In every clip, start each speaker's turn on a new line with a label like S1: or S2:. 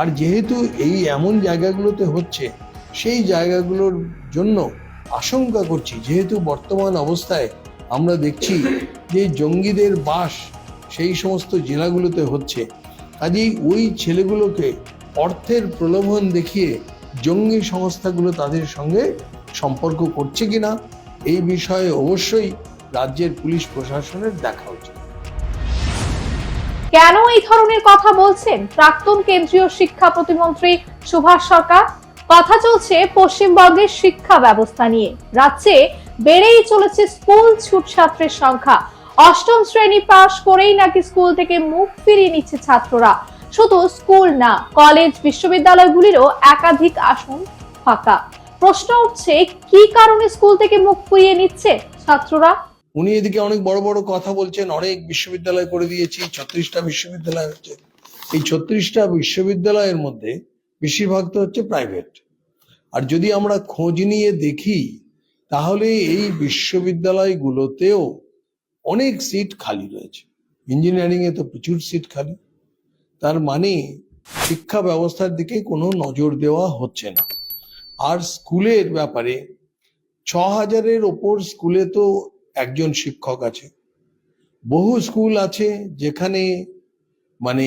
S1: আর যেহেতু এই এমন জায়গাগুলোতে হচ্ছে, সেই জায়গাগুলোর জন্য আশঙ্কা করছি। যেহেতু বর্তমান অবস্থায় আমরা দেখছি যে জঙ্গিদের বাস সেই সমস্ত জেলাগুলোতে হচ্ছে, কাজেই ওই ছেলেগুলোকে অর্থের প্রলোভন দেখিয়ে জঙ্গি সংস্থাগুলো তাদের সঙ্গে সম্পর্ক করছে কিনা, এই বিষয়ে অবশ্যই রাজ্যের পুলিশ প্রশাসনের দেখা উচিত।
S2: কেন এই ধরনের কথা বলছেন প্রাক্তন কেন্দ্রীয় শিক্ষা প্রতিমন্ত্রী সুভাষ সরকার? কথা চলছে পশ্চিমবঙ্গের শিক্ষা ব্যবস্থা নিয়ে। রাজ্যে বেড়েই চলেছে স্কুল ছুট ছাত্রের সংখ্যা। অষ্টম শ্রেণি পাশ করেই নাকি স্কুল থেকে মুখ ফিরিয়ে নিচ্ছে ছাত্ররা। শুধু স্কুল না, কলেজ, বিশ্ববিদ্যালয়গুলিরও একাধিক আসন ফাঁকা। প্রশ্ন উঠছে, কি কারণে স্কুল থেকে মুখ ফিরিয়ে নিচ্ছে ছাত্ররা?
S1: উনি এদিকে অনেক বড় বড় কথা বলছেন, অনেক বিশ্ববিদ্যালয় করে দিয়েছি, ছত্রিশটা বিশ্ববিদ্যালয় হচ্ছে। এই ছত্রিশটা বিশ্ববিদ্যালয়ের মধ্যে বেশিরভাগ তো হচ্ছে প্রাইভেট আর যদি আমরা খোঁজ নিয়ে দেখি, তাহলে এই বিশ্ববিদ্যালয়গুলোতেও অনেক সিট খালি রয়েছে। ইঞ্জিনিয়ারিং এ তো প্রচুর সিট খালি। তার মানে শিক্ষা ব্যবস্থার দিকে কোনো নজর দেওয়া হচ্ছে না। আর স্কুলের ব্যাপারে ছ হাজারের ওপর স্কুলে তো একজন শিক্ষক আছে। বহু স্কুল আছে যেখানে মানে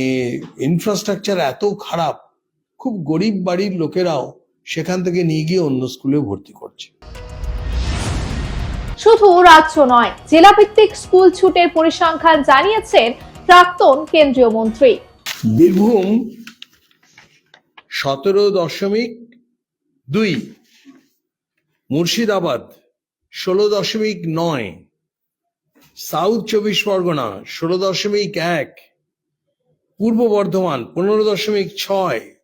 S1: ইনফ্রাস্ট্রাকচার এত খারাপ খুব গরিব বাড়ির লোকেরাও সেখান থেকে নিয়ে গিয়ে অন্য স্কুলে ভর্তি করছে।
S2: শুধু রাজ্য নয় জেলাভিত্তিক স্কুল ছুটের পরিসংখ্যান জানিয়েছেন প্রাক্তন কেন্দ্রীয় মন্ত্রী।
S1: বীরভূম সতেরো দশমিক দুই মুর্শিদাবাদ ষোলো দশমিক নয়। সাউথ চব্বিশ পরগনা ষোলো দশমিক এক। পূর্ব বর্ধমান পনেরো দশমিক ছয়।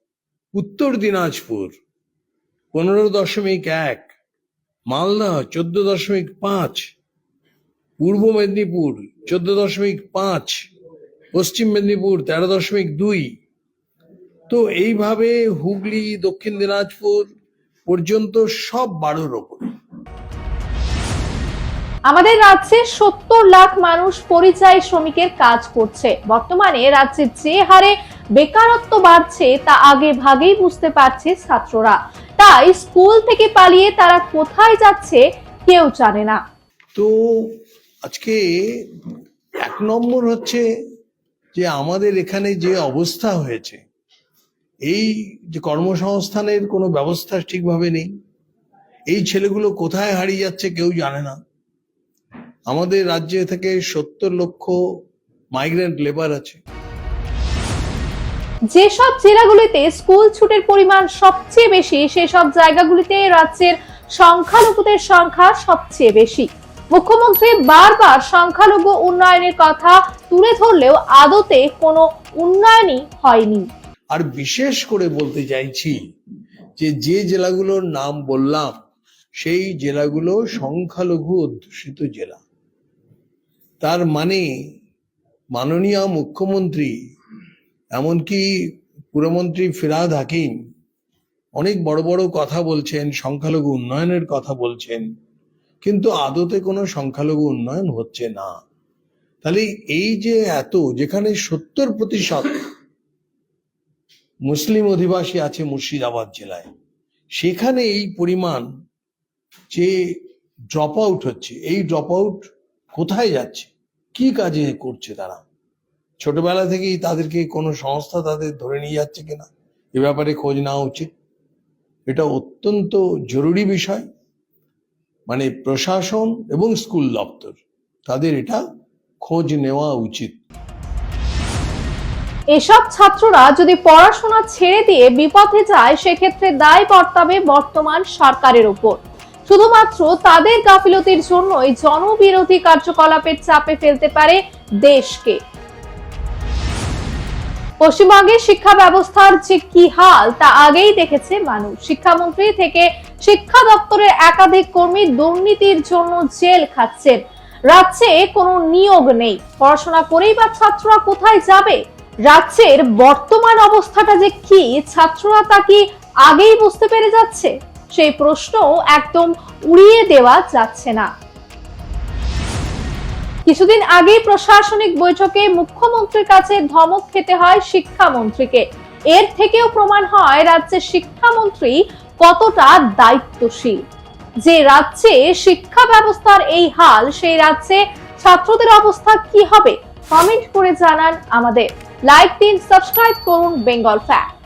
S1: উত্তর দিনাজপুর পনেরো দশমিক এক। মালদা চোদ্দ দশমিক পাঁচ। পূর্ব মেদিনীপুর চোদ্দ দশমিক পাঁচ। পশ্চিম মেদিনীপুর তেরো দশমিক দুই। তো এইভাবে হুগলি, দক্ষিণ দিনাজপুর পর্যন্ত সব বারোর ওপর।
S2: আমাদের রাজ্যে সত্তর লাখ মানুষ পরিযায়ী শ্রমিকের কাজ করছে। বর্তমানে রাজ্যে যে হারে বেকারত্ব বাড়ছে তা আগে ভাগেই বুঝতে পারছে ছাত্ররা। তাই স্কুল থেকে পালিয়ে তারা কোথায় যাচ্ছে কেউ জানে না।
S1: তো আজকে এক নম্বর হচ্ছে যে আমাদের এখানে যে অবস্থা হয়েছে, এই যে কর্মসংস্থানের কোনো ব্যবস্থা ঠিকভাবে নেই, এই ছেলেগুলো কোথায় হারিয়ে যাচ্ছে কেউ জানে না। আমাদের রাজ্যে থেকে সত্তর লক্ষ মাইগ্রেন্ট লেবার আছে।
S2: যেসব জেলাগুলিতে স্কুল ছুটের পরিমাণ সবচেয়ে বেশি সেসব জায়গাগুলিতে রাজ্যের সংখ্যালঘুদের সংখ্যা সবচেয়ে বেশি। মুখ্যমন্ত্রী বারবার সংখ্যালঘু উন্নয়নের কথা তুলে ধরলেও আদতে কোনো উন্নয়নই হয়নি।
S1: আর বিশেষ করে বলতে চাইছি যে যে জেলাগুলোর নাম বললাম সেই জেলাগুলো সংখ্যালঘু অধ্যুষিত জেলা। তার মানে মাননীয় মুখ্যমন্ত্রী, এমনকি পুরমন্ত্রী ফিরাদ হাকিম অনেক বড় বড় কথা বলছেন, সংখ্যালঘু উন্নয়নের কথা বলছেন, কিন্তু আদতে কোনো সংখ্যালঘু উন্নয়ন হচ্ছে না। তাহলে এই যে এত, যেখানে সত্তর প্রতিশত মুসলিম অধিবাসী আছে মুর্শিদাবাদ জেলায়, সেখানে এই পরিমাণ যে ড্রপ আউট হচ্ছে, এই ড্রপ আউট কোথায় যাচ্ছে? কি কাজে করছে তারা? ছোটবেলা থেকেই তাদেরকে কোনো সংস্থা তাদের ধরে নিয়ে যাচ্ছে কিনা? এ ব্যাপারে খোঁজ নেওয়া উচিত। এটা অত্যন্ত জরুরি বিষয়। মানে প্রশাসন এবং স্কুল দপ্তর, তাদের এটা খোঁজ নেওয়া উচিত।
S2: এসব ছাত্ররা যদি পড়াশোনা ছেড়ে দিয়ে বিপথে যায়, সেক্ষেত্রে দায় বর্তাবে বর্তমান সরকারের উপর শুধুমাত্র তাদের গাফিলতির জন্যই জনবিরোধী কার্যকলাপের চাপে ফেলতে পারে দেশকে। পশ্চিমবঙ্গের শিক্ষা ব্যবস্থার যে কি হাল, তা আগেই দেখেছে মানুষ। শিক্ষামন্ত্রী থেকে শিক্ষা দপ্তরের একাধিক কর্মী দুর্নীতির জন্য জেল খাচ্ছেন। রাজ্যে কোনো নিয়োগ নেই। পড়াশোনা করেই বা ছাত্ররা কোথায় যাবে? রাজ্যের বর্তমান অবস্থাটা যে কি? ছাত্ররা তা কি আগেই বুঝতে পেরে যাচ্ছে? সেই প্রশ্ন একদম উড়িয়ে দেওয়া যাচ্ছে না। কিছুদিন আগেই প্রশাসনিক বৈঠকে মুখ্যমন্ত্রীর কাছে ধমক খেতে হয় শিক্ষামন্ত্রীকে। এর থেকেও প্রমাণ হয় রাজ্যের শিক্ষামন্ত্রী কতটা দায়িত্বশীল। যে রাজ্যে শিক্ষা ব্যবস্থার এই হাল, সেই রাজ্যে ছাত্রদের অবস্থা কি হবে, কমেন্ট করে জানান আমাদের। লাইক দিন, সাবস্ক্রাইব করুন বেঙ্গল ফ্যাক্টস